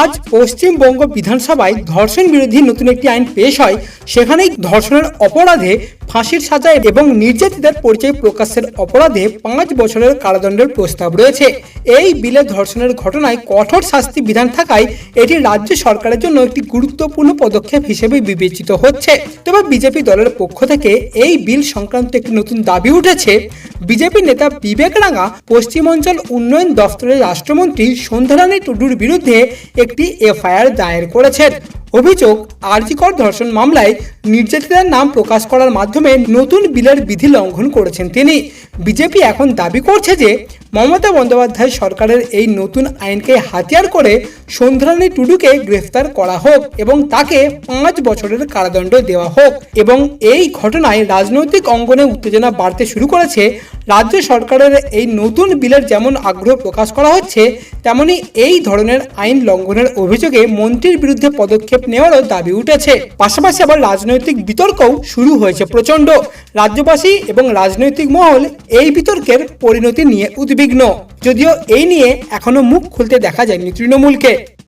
আজ পশ্চিমবঙ্গ বিধানসভায় ধর্ষণ বিরোধী নতুন একটি আইন পেশ হয় সেখানেই ধর্ষণের অপরাধে ফাঁসির সাজা এবং নির্যাতিতার পরিচয় প্রকাশের অপরাধে পাঁচ বছরের কারাদণ্ডের প্রস্তাব রয়েছে। এই বিলে ধর্ষণের ঘটনায় কঠোর শাস্তি বিধান থাকায় এটি রাজ্য সরকারের জন্য একটি গুরুত্বপূর্ণ পদক্ষেপ হিসেবে বিবেচিত হচ্ছে। তবে বিজেপি দলের পক্ষ থেকে এই বিল সংক্রান্ত একটি নতুন দাবি উঠেছে। বিজেপি নেতা বিবেক রাঙা পশ্চিমাঞ্চল উন্নয়ন দফতরের রাষ্ট্রমন্ত্রী সন্ধ্যারানী টুডুর বিরুদ্ধে একটি এফআইআর দায়ের করেছেন। অভিযোগ, আরজিকর ধর্ষণ মামলায় নির্যাতিতার নাম প্রকাশ করার মাধ্যমে নতুন বিলের বিধি লঙ্ঘন করেছেন তিনি। বিজেপি এখন দাবি করছে যে মমতা বন্দ্যোপাধ্যায় সরকারের এই নতুন আইনকে হাতিয়ার করে সন্ধ্যারানী টুডুকে গ্রেফতার করা হোক এবং তাকে পাঁচ বছরের কারাদণ্ড দেওয়া হোক এবং এই ঘটনায় রাজনৈতিক অঙ্গনে উত্তেজনা বাড়তে শুরু করেছে। রাজ্য সরকারের এই নতুন বিলের যেমন আগ্রহ প্রকাশ করা হচ্ছে, তেমনি এই ধরনের আইন লঙ্ঘনের অভিযোগে মন্ত্রীর বিরুদ্ধে পদক্ষেপ নেওয়ারও দাবি উঠেছে। পাশাপাশি আবার রাজনৈতিক বিতর্কও শুরু হয়েছে প্রচণ্ড। রাজ্যবাসী এবং রাজনৈতিক মহল এই বিতর্কের পরিণতি নিয়ে উদ্বিগ্ন যদিও এই নিয়ে এখনও মুখ খুলতে দেখা যায়নি তৃণমূলকে।